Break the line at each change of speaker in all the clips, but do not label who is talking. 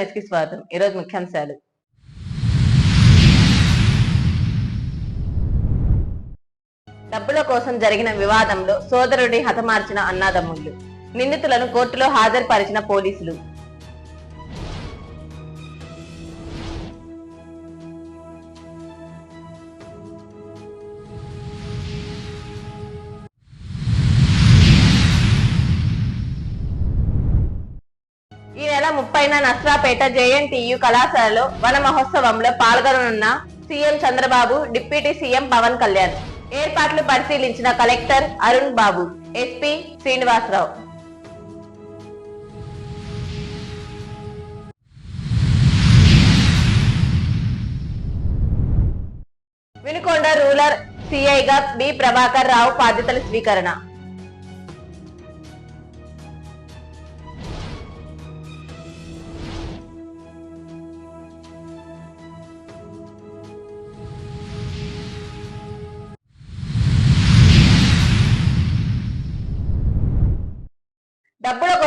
నమస్కారం స్వాగతం. ఈరోజు ముఖ్యాంశాలు. డబ్బుల కోసం జరిగిన వివాదంలో సోదరుడి హతమార్చిన అన్నాదమ్ముళ్ళు. నిందితులను కోర్టులో హాజరుపరిచిన పోలీసులు. నెల నస్రాపేట జేఎన్టీయు కళాశాలలో వన మహోత్సవంలో పాల్గొననున్న CM Chandrababu deputy CM Pawan Kalyan. ఏర్పాట్లు పరిశీలించిన collector Arun Babu SP Srinivasarao. Vinukonda rural సిఐగా B Prabhakar Rao బాధ్యతల స్వీకరణ.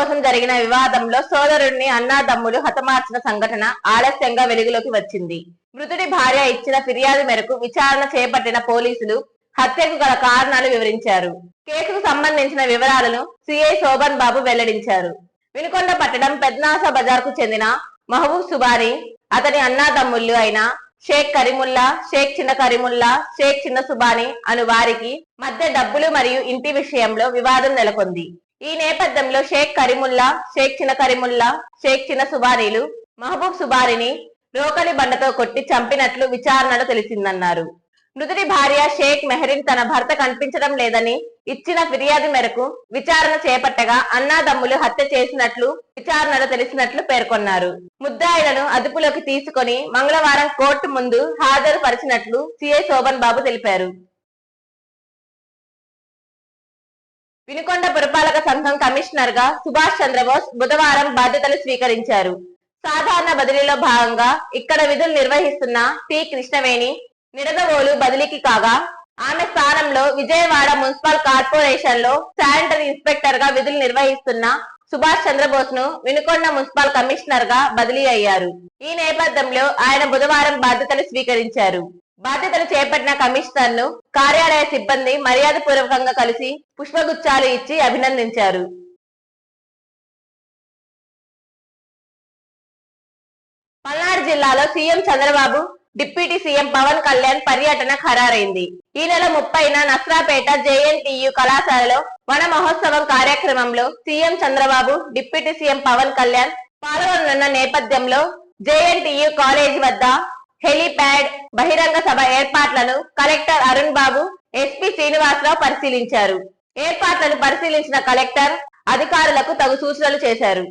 కోసం జరిగిన వివాదంలో సోదరుడిని అన్నాదమ్ములు హతమార్చిన సంఘటన ఆలస్యంగా వెలుగులోకి వచ్చింది. మృతుడి భార్య ఇచ్చిన ఫిర్యాదు మేరకు విచారణ చేపట్టిన పోలీసులు హత్యకు గల కారణాలు వివరించారు. కేసుకు సంబంధించిన వివరాలను సిఐ శోభన్ బాబు వెల్లడించారు. వినుకొండ పట్టణం పెద్నాస బజార్కు చెందిన మహబూబ్ సుబారి అతని అన్నాదమ్ముళ్ళు అయిన షేక్ కరీముల్లా షేక్ చిన్న కరీముల్లా షేక్ చిన్న సుబాని అను వారికి మధ్య డబ్బులు మరియు ఇంటి విషయంలో వివాదం నెలకొంది. ఈ నేపథ్యంలో షేక్ కరీముల్లా షేక్ చిన్న కరీముల్లా షేక్ చిన్న సుబారీలు మహబూబ్ సుబారిని రోకలి బండతో కొట్టి చంపినట్లు విచారణలో తెలిసిందన్నారు. మృతుడి భార్య షేక్ మెహరిన్ తన భర్త కనిపించడం లేదని ఇచ్చిన ఫిర్యాదు మేరకు విచారణ చేపట్టగా అన్నాదమ్ములు హత్య చేసినట్లు విచారణలో తెలిసినట్లు పేర్కొన్నారు. ముద్దాయిలను అదుపులోకి తీసుకొని మంగళవారం కోర్టు ముందు హాజరు పరిచినట్లు సిఐ శోభన్ బాబు తెలిపారు. వినుకొండ పురపాలక సంఘం కమిషనర్గా సుభాష్ చంద్రబోస్ బుధవారం బాధ్యతలు స్వీకరించారు. సాధారణ బదిలీలో భాగంగా ఇక్కడ విధులు నిర్వహిస్తున్న టి కృష్ణవేణి నిడదవోలు బదిలీకి కాగా ఆమె స్థానంలో విజయవాడ మున్సిపల్ కార్పొరేషన్లో శానిటరీ ఇన్స్పెక్టర్గా విధులు నిర్వహిస్తున్న సుభాష్ చంద్రబోస్ను వినుకొండ మున్సిపల్ కమిషనర్గా బదిలీ అయ్యారు. ఈ నేపథ్యంలో ఆయన బుధవారం బాధ్యతలు స్వీకరించారు. బాధ్యతలు చేపట్టిన కమిషనర్ను కార్యాలయ సిబ్బంది మర్యాద పూర్వకంగా కలిసి పుష్పగుచ్చాలు ఇచ్చి అభినందించారు. పల్నాడు జిల్లాలో CM Chandrababu deputy CM Pawan Kalyan పర్యటన ఖరారైంది. ఈ నెల ముప్పైన నస్రాపేట జేఎన్టీయు కళాశాలలో వన మహోత్సవం కార్యక్రమంలో CM Chandrababu deputy CM Pawan Kalyan పాల్గొననున్న నేపథ్యంలో జేఎన్టీయు కాలేజ్ వద్ద హెలీప్యాడ్ బహిరంగ సభ ఏర్పాట్లను కలెక్టర్ అరుణ్ బాబు ఎస్పీ శ్రీనివాసరావు పరిశీలించారు. ఏర్పాట్లను పరిశీలించిన కలెక్టర్ అధికారులకు తగు సూచనలు చేశారు.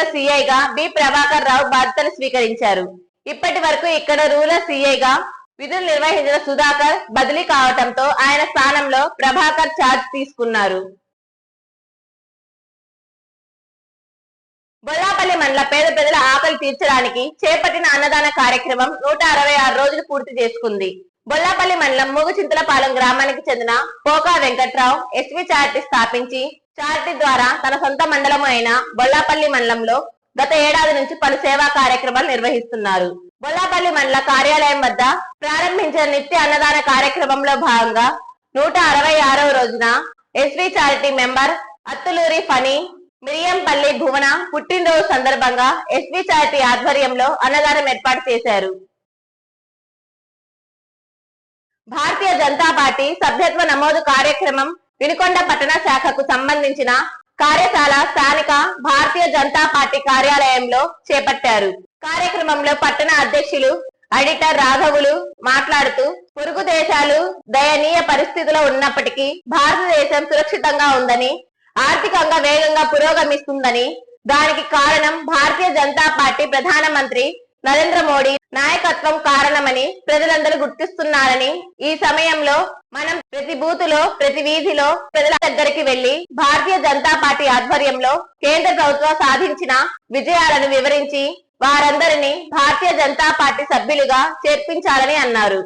రూరల్ సిఐగా బి ప్రభాకర్ రావు బాధ్యతలు స్వీకరించారు. ఇప్పటి వరకు ఇక్కడ రూరల్ సిఐగా విధులు నిర్వహించిన సుధాకర్ బదిలీ కావటంతో ఆయన స్థానంలో ప్రభాకర్ ఛార్జ్ తీసుకున్నారు. బొల్లాపల్లి మండల పేద ప్రజల ఆకలి తీర్చడానికి చేపట్టిన అన్నదాన కార్యక్రమం నూట అరవై ఆరు రోజులు పూర్తి చేసుకుంది. బొల్లాపల్లి మండలం మూగుచింతలపాలెం గ్రామానికి చెందిన పోకా వెంకట్రావు ఎస్వి చారిటీ స్థాపించి చారిటీ ద్వారా తన సొంత మండలం అయిన బొల్లాపల్లి మండలంలో గత ఏడాది నుంచి పలు సేవా కార్యక్రమాలు నిర్వహిస్తున్నారు. బొల్లాపల్లి మండల కార్యాలయం వద్ద ప్రారంభించిన నిత్య అన్నదాన కార్యక్రమంలో భాగంగా నూట అరవై ఆరవ రోజున SV charity member Atthuluri Phani Miriyampalli Bhuvana పుట్టినరోజు సందర్భంగా ఎస్వి చారిటీ ఆధ్వర్యంలో అన్నదానం ఏర్పాటు చేశారు. భారతీయ జనతా పార్టీ సభ్యత్వ నమోదు కార్యక్రమం వినుకొండ పట్టణ శాఖకు సంబంధించిన కార్యశాల స్థానిక భారతీయ జనతా పార్టీ కార్యాలయంలో చేపట్టారు. కార్యక్రమంలో పట్టణ అధ్యక్షులు అడిటర్ రాఘవులు మాట్లాడుతూ పొరుగు దేశాలు దయనీయ పరిస్థితిలో ఉన్నప్పటికీ భారతదేశం సురక్షితంగా ఉందని ఆర్థికంగా వేగంగా పురోగమిస్తుందని దానికి కారణం భారతీయ జనతా పార్టీ ప్రధానమంత్రి నరేంద్ర మోడీ నాయకత్వం కారణమని ప్రజలందరూ గుర్తిస్తున్నారని ఈ సమయంలో మనం ప్రతి బూతులో ప్రతి వీధిలో ప్రజల దగ్గరికి వెళ్ళి భారతీయ జనతా పార్టీ ఆధ్వర్యంలో కేంద్ర ప్రభుత్వం సాధించిన విజయాలను వివరించి వారందరినీ భారతీయ జనతా పార్టీ సభ్యులుగా చేర్పించాలని అన్నారు.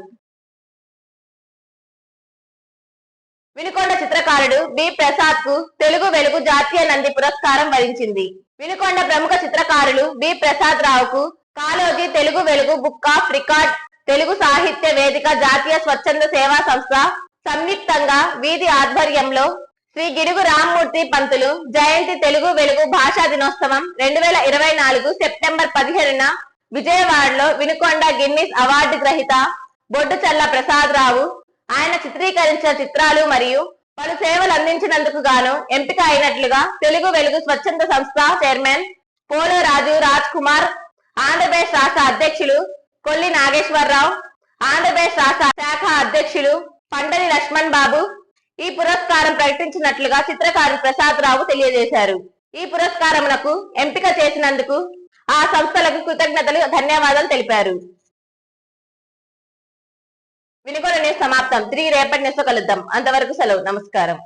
వినుకొండ చిత్రకారుడు బి. ప్రసాద్కు తెలుగు వెలుగు జాతీయ నంది పురస్కారం వరించింది. వినుకొండ ప్రముఖ చిత్రకారులు బి. ప్రసాద్ రావుకు కాలోజీ తెలుగు వెలుగు బుక్ ఆఫ్ రికార్డ్ తెలుగు సాహిత్య వేదిక జాతీయ స్వచ్ఛంద సేవా సంస్థ సంయుక్తంగా వీధి ఆధ్వర్యంలో శ్రీ గిడుగు రామ్మూర్తి పంతులు జయంతి తెలుగు వెలుగు భాషా దినోత్సవం రెండు వేల ఇరవై నాలుగు సెప్టెంబర్ పదిహేనున విజయవాడలో వినుకొండ గిన్నిస్ అవార్డు గ్రహీత బొడ్డుచల్ల ప్రసాద్ రావు ఆయన చిత్రీకరించిన చిత్రాలు మరియు పలు సేవలు అందించినందుకు గాను ఎంపిక అయినట్లుగా తెలుగు వెలుగు స్వచ్ఛంద సంస్థ చైర్మన్ పోలో రాజు రాజ్ కుమార్ ఆంధ్రప్రదేశ్ రాష్ట్ర అధ్యక్షులు కొల్లి నాగేశ్వరరావు ఆంధ్రప్రదేశ్ రాష్ట్ర శాఖ అధ్యక్షులు పండరి లక్ష్మణ్ బాబు ఈ పురస్కారం ప్రకటించినట్లుగా చిత్రకారు ప్రసాద్ రావు తెలియజేశారు. ఈ పురస్కారమునకు ఎంపిక చేసినందుకు ఆ సంస్థలకు కృతజ్ఞతలు ధన్యవాదాలు తెలిపారు. వినుకొండ న్యూస్ సమాప్తం. తిరిగి రేపటి న్యూస్ కలుద్దాం. అంతవరకు సెలవు. నమస్కారం.